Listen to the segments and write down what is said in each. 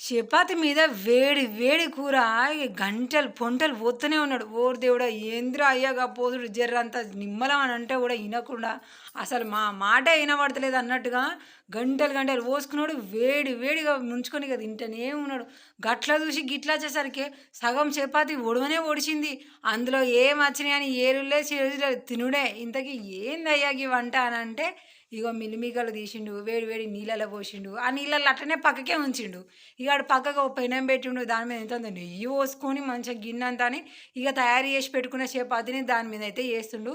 చపాతి మీద వేడి వేడి కూర గంటలు పొంటలు పోతూనే ఉన్నాడు. ఓరు దేవుడా ఏందిరా అయ్యాగా పోదుడు జర్రంత నిమ్మలం అని అంటే కూడా వినకుండా అసలు మా మాటే వినబడతలేదు అన్నట్టుగా గంటలు గంటలు పోసుకున్నాడు. వేడి వేడిగా ముంచుకొని కదా తింటనే ఉన్నాడు. గట్ల చూసి గిట్లా వచ్చేసరికి సగం చపాతి ఒడవనే ఒడిచింది. అందులో ఏం వచ్చినాయి అని ఏరులే చేరులే తినుడే. ఇంతకీ ఏందయ్యాగి వంట అని అంటే ఇగో మిలిమిగలు తీసిండు వేడి వేడి నీళ్ళలో పోసిండు. ఆ నీళ్ళల్లో అట్లనే పక్కకే ఉంచిండు. ఇక ఆడు పక్కకు పెనం పెట్టిండు దాని మీద ఎంత నెయ్యి పోసుకొని మంచిగా గిన్నె అంతా అని ఇక తయారు చేసి పెట్టుకున్న చపాతీని దాని మీద అయితే చేస్తుండు.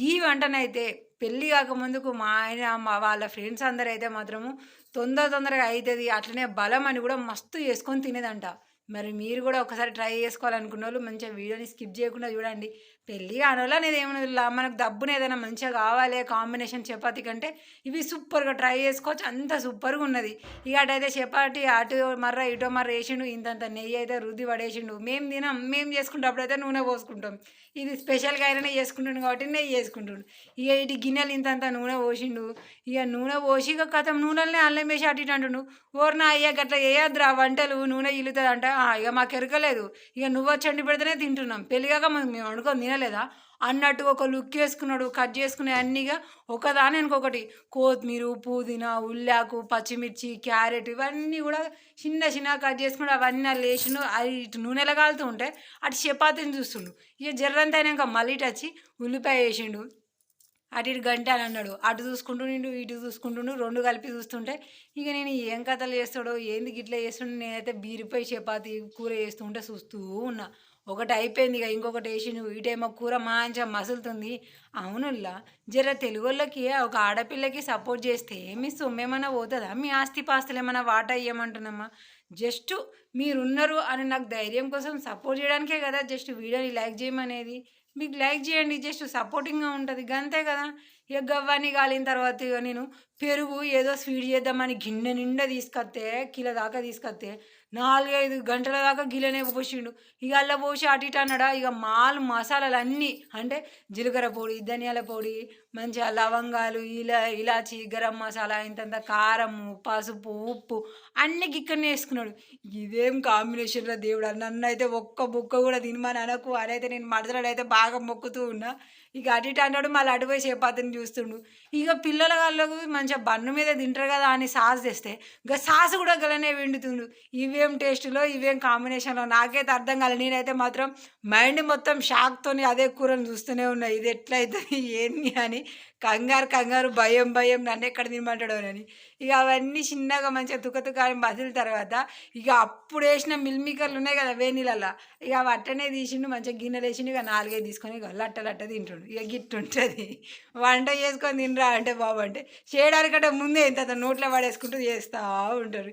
గీ వంటనైతే పెళ్ళి కాకముందుకు మా ఆయన మా వాళ్ళ ఫ్రెండ్స్ అందరూ అయితే మాత్రము తొందర తొందరగా అవుతుంది అట్లనే బలం అని కూడా మస్తు చేసుకొని తినేదంట. మరి మీరు కూడా ఒకసారి ట్రై చేసుకోవాలనుకున్న వాళ్ళు మంచిగా వీడియోని స్కిప్ చేయకుండా చూడండి. పెళ్ళి కానోళ్ళు అనేది ఏమైనా మనకు డబ్బుని ఏదైనా మంచిగా కావాలి కాంబినేషన్ చపాతీ కంటే ఇవి సూపర్గా ట్రై చేసుకోవచ్చు. అంత సూపర్గా ఉన్నది. ఇక అటైతే చపాతి అటు మర్ర ఇటో మర్ర వేసిండు ఇంతంత నెయ్యి అయితే రుద్ది పడేసిండు. మేము తినాం మేము చేసుకుంటప్పుడైతే నూనె పోసుకుంటాం. ఇది స్పెషల్గా అయినా చేసుకుంటుండు కాబట్టి నెయ్యి చేసుకుంటుండు ఇక ఇటు గిన్నెలు ఇంతంత నూనె పోసిండు. ఇక నూనె పోసి ఇక కథం నూనెల్ని అల్లం వేసి అటు ఇటు అంటుండు. ఓర్నా అయ్యా గట్ల వేయద్దురా వంటలు నూనె ఇల్లుతుంది అంట ఇక మాకు ఎరకలేదు ఇక నువ్వు వచ్చండి పెడితేనే తింటున్నాం. పెళ్ళిగాక మేము వండుకొని తినలేదా? అన్నట్టు ఒక లుక్ వేసుకున్నాడు కట్ చేసుకునే అన్నీగా ఒకదాని ఇంకొకటి కొత్తిమీర పుదీనా ఉల్లాకు పచ్చిమిర్చి క్యారెట్ ఇవన్నీ కూడా చిన్న చిన్న కట్ చేసుకుని అవన్నీ అలా వేసిండు. అది ఇటు నూనెలు కాలుతూ ఉంటే అటు చపాతీని చూస్తుండు. ఇక జర్రంత అయినాక మళ్ళీ ఇటు వచ్చి ఉల్లిపాయ వేసిండు. అటు ఇటు గంట అని అన్నాడు. అటు చూసుకుంటుండు ఇటు చూసుకుంటుండు రెండు కలిపి చూస్తుంటే ఇక నేను ఏం కథలు చేస్తాడో ఏంది గిట్లా చేస్తుండే నేనైతే బీరిపోయి చపాతి కూర చేస్తుంటే చూస్తూ ఉన్నా. ఒకటి అయిపోయింది ఇక ఇంకొకటి వేసి నువ్వు ఇటేమో కూర మంచిగా మసులుతుంది. అవునుల్లా జర తెలుగుళ్ళకి ఒక ఆడపిల్లకి సపోర్ట్ చేస్తే మీ సొమ్మేమైనా పోతుందా? మీ ఆస్తి పాస్తులు ఏమైనా వాటా ఇవ్వమంటున్నామా జస్ట్ మీరున్నారు అని నాకు ధైర్యం కోసం సపోర్ట్ చేయడానికే కదా జస్ట్ వీడియోని లైక్ చేయమనేది. మీకు లైక్ చేయండి జస్ట్ సపోర్టింగ్గా ఉంటుంది. అంతే కదా? ఇక గవ్వని కాలిన తర్వాత ఇక నేను పెరుగు ఏదో స్వీట్ చేద్దామని గిన్నె నిండా తీసుకొస్తే కిలో దాకా తీసుకొస్తే నాలుగైదు గంటల దాకా గిలనే పోసిండు. ఇక అల్ల పోసి అటు ఇటు అన్నాడా? ఇక మాలు మసాలాలు అన్నీ అంటే జీలకర్ర పొడి ధనియాల పొడి మంచిగా లవంగాలు ఇలా ఇలాచి గరం మసాలా ఇంతంత కారం పసుపు ఉప్పు అన్ని గిక్కడనే వేసుకున్నాడు. ఇదేం కాంబినేషన్లో దేవుడు? నన్ను అయితే ఒక్క బుక్క కూడా తినమని అనకు. అదైతే నేను మడతలు అయితే బాగా మొక్కుతూ ఉన్నా ఇక అటు ఇటు అన్నాడు మళ్ళీ అటు పోయి చేపాతని చూస్తుండు. ఇక పిల్లల వాళ్ళకు మంచిగా బన్ను మీద తింటారు కదా అని సాస్ తెస్తే ఇక సాస్ కూడా గలనే విండుతుండు. ఇవేం టేస్ట్లో ఇవేం కాంబినేషన్లో నాకైతే అర్థం కాలేదు నేనైతే మాత్రం మైండ్ మొత్తం షాక్తోని అదే కూరను చూస్తూనే ఉన్నాయి ఇది ఎట్లయితుంది ఏంది అని కంగారు కంగారు భయం భయం నన్ను ఎక్కడ తినమంటాడో అని. ఇక అవన్నీ చిన్నగా మంచిగా తుకతుకాని బదిలిన తర్వాత ఇక అప్పుడు వేసిన మిల్మికర్లు ఉన్నాయి కదా వేనీళ్ళల్లో ఇక అవి అట్టనే తీసిండు మంచిగా గిన్నెలు వేసిండు ఇక నాలుగే తీసుకొని ఇక లట్ట లట్ట తింటుండు. ఇక గిట్టు ఉంటుంది వంట చేసుకొని తినరా అంటే బాబు అంటే చేయడానికంటే ముందే ఇంత నోట్లో పడేసుకుంటూ చేస్తూ ఉంటారు.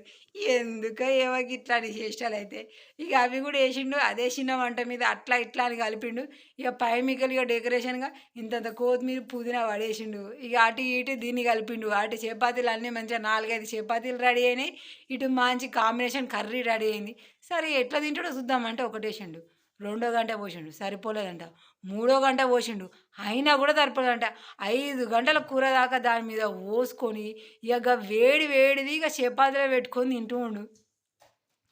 ఎందుక ఏమో అని చేష్టాలు అయితే. ఇక అవి కూడా వేసిండు అదే చిన్న వంట మీద అట్లా ఇట్లా అని కలిపిండు. ఇక పై మిగలు ఇక డెకరేషన్గా ఇంతంత కొత్తిమీర పుదీనా పడేసిండు. ఇక అటు ఇటు దీన్ని కలిపిండు. అటు చపాతీలు అన్నీ మంచిగా నాలుగైదు చపాతీలు రెడీ అయినాయి. ఇటు మంచి కాంబినేషన్ కర్రీ రెడీ అయింది. సరే ఎట్లా తింటాడో చూద్దామంటే ఒకటేసిండు. రెండో గంట పోసిండు సరిపోలేదంట. మూడో గంట పోసిండు అయినా కూడా సరిపోలేదంట. ఐదు గంటల కూర దాకా దాని మీద పోసుకొని ఇక వేడి వేడిది ఇక చపాతీలో పెట్టుకొని తింటూ ఉండు.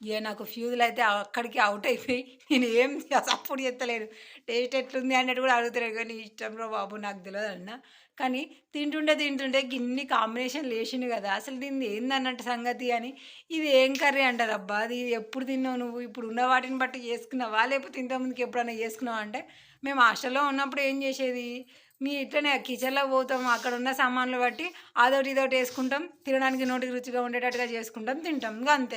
ఇక నాకు ఫ్యూజులు అయితే అక్కడికి అవుట్ అయిపోయి నేను ఏం సపోర్ట్ చేస్తలేను టేస్ట్ ఎట్లుంది అన్నట్టు కూడా అడుగుతున్నాడు కానీ ఇష్టంలో బాబు నాకు తెలియదు అన్న. కానీ తింటుంటే తింటుంటే గిన్ని కాంబినేషన్ లేచిండు కదా. అసలు దీన్ని ఏందన్నట్టు సంగతి అని. ఇది ఏం కర్రీ అంటారు అబ్బా? అది ఎప్పుడు తిన్నావు నువ్వు? ఇప్పుడు ఉన్న వాటిని బట్టి చేసుకున్నావా? లేకపోతే ఇంతకుముందుకు ఎప్పుడైనా చేసుకున్నావు అంటే మేము హాస్టల్లో ఉన్నప్పుడు ఏం చేసేది? మీ ఇట్లనే కిచెన్లో పోతాం అక్కడ ఉన్న సామాన్లు బట్టి అదొకటి ఇదొకటి వేసుకుంటాం తినడానికి నోటికి రుచిగా ఉండేటట్టుగా చేసుకుంటాం తింటాం. అంతే.